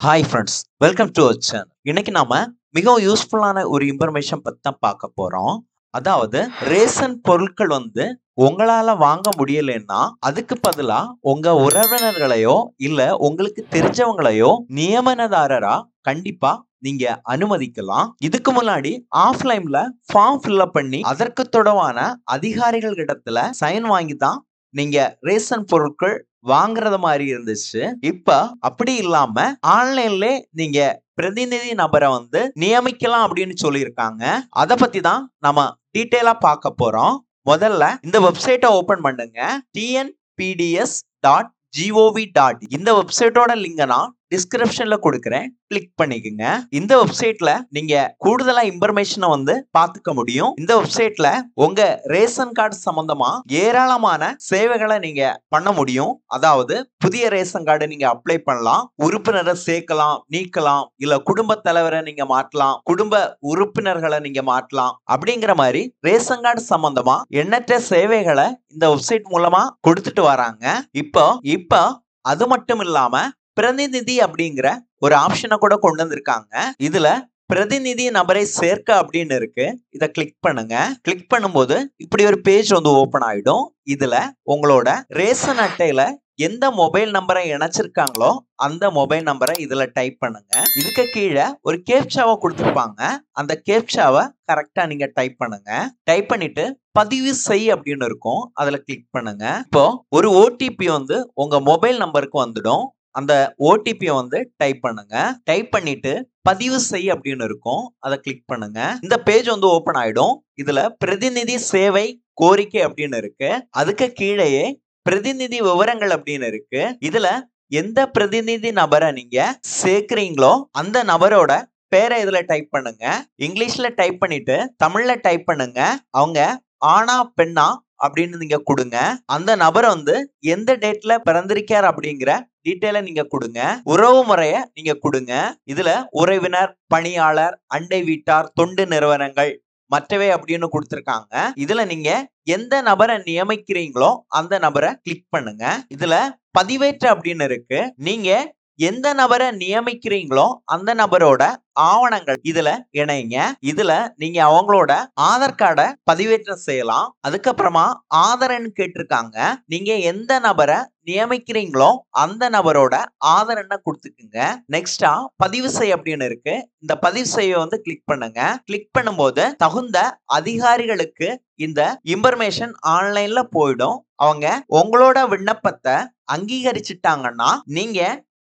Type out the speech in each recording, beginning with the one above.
Hi friends welcome to our channel இன்னைக்கு நாம மிகவும் யூஸ்ஃபுல்லான ஒரு இன்ஃபர்மேஷன் பத்தி தான் பார்க்க போறோம். அதாவது ரேஷன் பொருட்கள் வந்து உங்களால வாங்க முடியலன்னா அதுக்கு பதிலா உங்க உறவினர்களையோ இல்ல உங்களுக்கு தெரிஞ்சவங்களையோ நியமனதாரரா கண்டிப்பா நீங்க அனுமதிக்கலாம். இதுக்கு முன்னாடி ஆஃப்லைன்ல ஃபார்ம் ஃபில்அப் பண்ணி அதற்கு தொடர்பான அதிகாரிகள் இடத்துல சைன் வாங்கி தான் நீங்க ரேஷன் பொருட்கள் வாங்குறது மாதிரி இருந்துச்சு. இப்ப அப்படி இல்லாம ஆன்லைன்ல நீங்க பிரதிநிதி நபரை வந்து நியமிக்கலாம் அப்படின்னு சொல்லியிருக்காங்க. அத பத்தி தான் நம்ம டீட்டெயிலா பார்க்க போறோம். முதல்ல இந்த வெப்சைட்டை ஓபன் பண்ணுங்க. டிஎன்பிடிஎஸ் டாட் ஜிஓவி டாட் இந்த வெப்சைட்டோட லிங்க நான் டிஸ்கிரிப்ஷன்ல கொடுக்குறேன். கிளிக் பண்ணிக்கோங்க. இந்த வெப்சைட்ல நீங்க கூடுதலா இன்ஃபர்மேஷனை வந்து பாத்துக்க முடியும். இந்த வெப்சைட்ல உங்க ரேஷன் கார்டு சம்பந்தமா ஏராளமான சேவைகளை நீங்க பண்ண முடியும். அதாவது புதிய ரேஷன் கார்டு நீங்க அப்ளை பண்ணலாம். உறுப்பினரை சேர்க்கலாம் நீக்கலாம் இல்ல குடும்ப தலைவரை நீங்க மாற்றலாம் குடும்ப உறுப்பினர்களை நீங்க மாற்றலாம் அப்படிங்கிற மாதிரி ரேஷன் கார்டு சம்பந்தமா எண்ணற்ற சேவைகளை இந்த வெப்சைட் மூலமா கொடுத்துட்டு வராங்க. இப்போ இப்போ அது மட்டும் இல்லாம பிரதிநிதி அப்படிங்கிற ஒரு ஆப்ஷனை கூட கொண்டு வந்திருக்காங்க. இதுல பிரதிநிதி நபரை சேர்க்க அப்படின்னு இருக்கு. இதை கிளிக் பண்ணுங்க. கிளிக் பண்ணும்போது இப்படி ஒரு பேஜ் வந்து ஓபன் ஆயிடும். இதுல உங்களோட ரேஷன் அட்டையில எந்த மொபைல் நம்பரை இணைச்சிருக்காங்களோ அந்த மொபைல் நம்பரை இதுல டைப் பண்ணுங்க. இதுக்கு கீழே ஒரு கேப்சாவை கொடுத்துருப்பாங்க. அந்த கேப்சாவை கரெக்டா நீங்க டைப் பண்ணுங்க. டைப் பண்ணிட்டு பதிவு செய் அப்படின்னு இருக்கும். அதுல கிளிக் பண்ணுங்க. இப்போ ஒரு ஓடிபி வந்து உங்க மொபைல் நம்பருக்கு வந்துடும். அந்த ஓடிபியை வந்து டைப் பண்ணுங்க. டைப் பண்ணிட்டு பதிவு செய் அப்படின்னு இருக்கும். அதை கிளிக் பண்ணுங்க. இந்த பேஜ் வந்து ஓபன் ஆயிடும். இதுல பிரதிநிதி சேவை கோரிக்கை அப்படின்னு இருக்கு. அதுக்கு கீழேயே பிரதிநிதி விவரங்கள் அப்படின்னு இருக்கு. இதுல எந்த பிரதிநிதி நபரை நீங்க சேர்க்கிறீங்களோ அந்த நபரோட பேரை இதுல டைப் பண்ணுங்க. இங்கிலீஷ்ல டைப் பண்ணிட்டு தமிழ்ல டைப் பண்ணுங்க. அவங்க ஆனா பெண்ணா அப்படின்னு நீங்க கொடுங்க. அந்த நபரை வந்து எந்த டேட்ல பிறந்திருக்கார் அப்படிங்கிற டீட்டெயில நீங்க கொடுங்க. உறவு முறைய நீங்க கொடுங்க. இதுல உறவினர் பணியாளர் அண்டை வீட்டார் தொண்டு நிறுவனங்கள் மற்றவை அப்படின்னு கொடுத்துருக்காங்க. இதுல நீங்க எந்த நபரை நியமிக்கிறீங்களோ அந்த நபரை கிளிக் பண்ணுங்க. இதுல பதிவேற்று அப்படின்னு இருக்கு. நீங்க எந்த நபரை நியமிக்கிறீங்களோ அந்த நபரோட ஆவணங்கள் இதுல இணைங்க. இதுல நீங்க அவங்களோட ஆதார் கார்டை பதிவேற்றம் செய்யலாம். அதுக்கப்புறமா ஆதார் எண் கேட்டிருக்காங்க. நீங்க எந்த நபரை நியமிக்கிறீங்களோ அந்த நபரோட ஆதார் எண்ணை கொடுத்துக்குங்க நெக்ஸ்டா பதிவு செய் அப்படின்னு இருக்கு. இந்த பதிவு செய்ய வந்து கிளிக் பண்ணுங்க. கிளிக் பண்ணும்போது தகுந்த அதிகாரிகளுக்கு இந்த இன்ஃபர்மேஷன் ஆன்லைன்ல போயிடும். அவங்க உங்களோட விண்ணப்பத்தை அங்கீகரிச்சிட்டாங்கன்னா நீங்க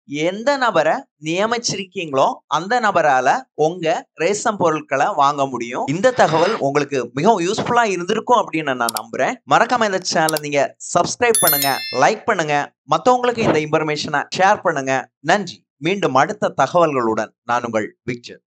எந்த நபரை நியமிச்சிருக்கீங்களோ அந்த நபரால உங்க ரேசம் பொருட்களை வாங்க முடியும். இந்த தகவல் உங்களுக்கு மிகவும் யூஸ்ஃபுல்லா இருந்திருக்கும் அப்படின்னு நான் நம்புறேன். மறக்காம இந்த சேனலை நீங்க சப்ஸ்கிரைப் பண்ணுங்க லைக் பண்ணுங்க மத்தவங்களுக்கு இந்த இன்ஃபர்மேஷனை ஷேர் பண்ணுங்க. நன்றி. மீண்டும் அடுத்த தகவல்களுடன் நான் உங்கள் விக்டர்